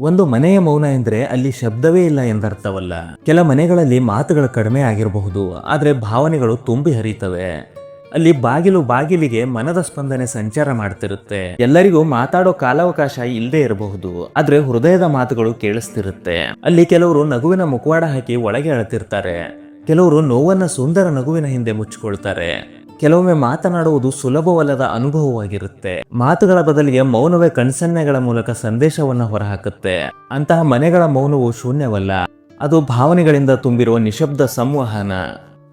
ಒಂದು ಮನೆಯ ಮೌನ ಎಂದ್ರೆ ಅಲ್ಲಿ ಶಬ್ದವೇ ಇಲ್ಲ ಎಂದರ್ಥವಲ್ಲ. ಕೆಲ ಮನೆಗಳಲ್ಲಿ ಮಾತುಗಳು ಕಡಿಮೆ ಆಗಿರಬಹುದು, ಆದರೆ ಭಾವನೆಗಳು ತುಂಬಿ ಹರಿತವೆ. ಅಲ್ಲಿ ಬಾಗಿಲು ಬಾಗಿಲಿಗೆ ಮನದ ಸ್ಪಂದನೆ ಸಂಚಾರ ಮಾಡ್ತಿರುತ್ತೆ. ಎಲ್ಲರಿಗೂ ಮಾತಾಡೋ ಕಾಲಾವಕಾಶ ಇಲ್ಲದೆ ಇರಬಹುದು, ಆದ್ರೆ ಹೃದಯದ ಮಾತುಗಳು ಕೇಳಿಸ್ತಿರುತ್ತೆ. ಅಲ್ಲಿ ಕೆಲವರು ನಗುವಿನ ಮುಖವಾಡ ಹಾಕಿ ಒಳಗೆ ಅಳತಿರ್ತಾರೆ. ಕೆಲವರು ನೋವನ್ನ ಸುಂದರ ನಗುವಿನ ಹಿಂದೆ ಮುಚ್ಚಿಕೊಳ್ತಾರೆ. ಕೆಲವೊಮ್ಮೆ ಮಾತನಾಡುವುದು ಸುಲಭವಲ್ಲದ ಅನುಭವವಾಗಿರುತ್ತೆ. ಮಾತುಗಳ ಬದಲಿಗೆ ಮೌನವೇ ಕಣ್ಸನ್ನೆಗಳ ಮೂಲಕ ಸಂದೇಶವನ್ನ ಹೊರಹಾಕುತ್ತೆ. ಅಂತಹ ಮನೆಗಳ ಮೌನವು ಶೂನ್ಯವಲ್ಲ. ಅದು ಭಾವನೆಗಳಿಂದ ತುಂಬಿರುವ ನಿಶಬ್ದ ಸಂವಹನ.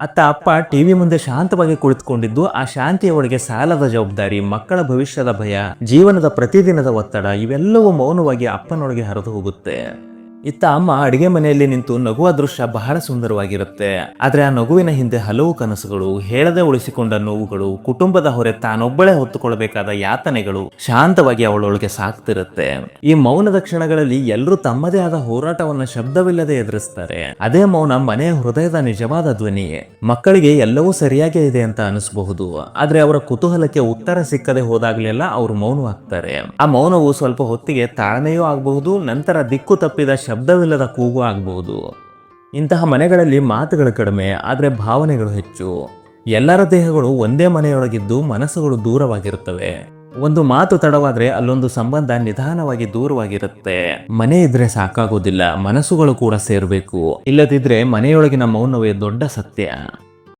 ಅತ್ತ ಅಪ್ಪ ಟಿವಿ ಮುಂದೆ ಶಾಂತವಾಗಿ ಕುಳಿತುಕೊಂಡಿದ್ದು, ಆ ಶಾಂತಿಯ ಒಳಗೆ ಸಾಲದ ಜವಾಬ್ದಾರಿ, ಮಕ್ಕಳ ಭವಿಷ್ಯದ ಭಯ, ಜೀವನದ ಪ್ರತಿದಿನದ ಒತ್ತಡ, ಇವೆಲ್ಲವೂ ಮೌನವಾಗಿ ಅಪ್ಪನೊಳಗೆ ಹರಿದು ಹೋಗುತ್ತೆ. ಇತ್ತ ಅಮ್ಮ ಅಡಿಗೆ ಮನೆಯಲ್ಲಿ ನಿಂತು ನಗುವ ದೃಶ್ಯ ಬಹಳ ಸುಂದರವಾಗಿರುತ್ತೆ. ಆದ್ರೆ ಆ ನಗುವಿನ ಹಿಂದೆ ಹಲವು ಕನಸುಗಳು, ಹೇಳದೆ ಉಳಿಸಿಕೊಂಡ ನೋವುಗಳು, ಕುಟುಂಬದ ಹೊರೆ ತಾನೊಬ್ಬಳೆ ಹೊತ್ತುಕೊಳ್ಬೇಕಾದ ಯಾತನೆಗಳು ಶಾಂತವಾಗಿ ಅವಳೊಳಗೆ ಸಾಕ್ತಿರುತ್ತೆ. ಈ ಮೌನದ ಕ್ಷಣಗಳಲ್ಲಿ ಎಲ್ಲರೂ ತಮ್ಮದೇ ಆದ ಹೋರಾಟವನ್ನ ಶಬ್ದವಿಲ್ಲದೆ ಎದುರಿಸ್ತಾರೆ. ಅದೇ ಮೌನ ಮನೆಯ ಹೃದಯದ ನಿಜವಾದ ಧ್ವನಿ ಮಕ್ಕಳಿಗೆ ಎಲ್ಲವೂ ಸರಿಯಾಗೇ ಇದೆ ಅಂತ ಅನಿಸಬಹುದು. ಆದ್ರೆ ಅವರ ಕುತೂಹಲಕ್ಕೆ ಉತ್ತರ ಸಿಕ್ಕದೆ ಹೋದಾಗ್ಲೆಲ್ಲ ಅವರು ಮೌನವಾಗ್ತಾರೆ. ಆ ಮೌನವು ಸ್ವಲ್ಪ ಹೊತ್ತಿಗೆ ತಾಳ್ಮೆಯೂ ಆಗಬಹುದು, ನಂತರ ದಿಕ್ಕು ತಪ್ಪಿದ ಶಬ್ದವಿಲ್ಲದ ಕೂಗು ಆಗಬಹುದು ಇಂತಹ ಮನೆಗಳಲ್ಲಿ ಮಾತುಗಳು ಕಡಿಮೆ, ಆದರೆ ಭಾವನೆಗಳು ಹೆಚ್ಚು. ಎಲ್ಲರ ದೇಹಗಳು ಒಂದೇ ಮನೆಯೊಳಗಿದ್ದು ಮನಸ್ಸುಗಳು ದೂರವಾಗಿರುತ್ತವೆ. ಒಂದು ಮಾತು ತಡವಾದ್ರೆ ಅಲ್ಲೊಂದು ಸಂಬಂಧ ನಿಧಾನವಾಗಿ ದೂರವಾಗಿರುತ್ತೆ. ಮನೆ ಇದ್ರೆ ಸಾಕಾಗೋದಿಲ್ಲ, ಮನಸ್ಸುಗಳು ಕೂಡ ಸೇರಬೇಕು. ಇಲ್ಲದಿದ್ರೆ ಮನೆಯೊಳಗಿನ ಮೌನವೇ ದೊಡ್ಡ ಸತ್ಯ.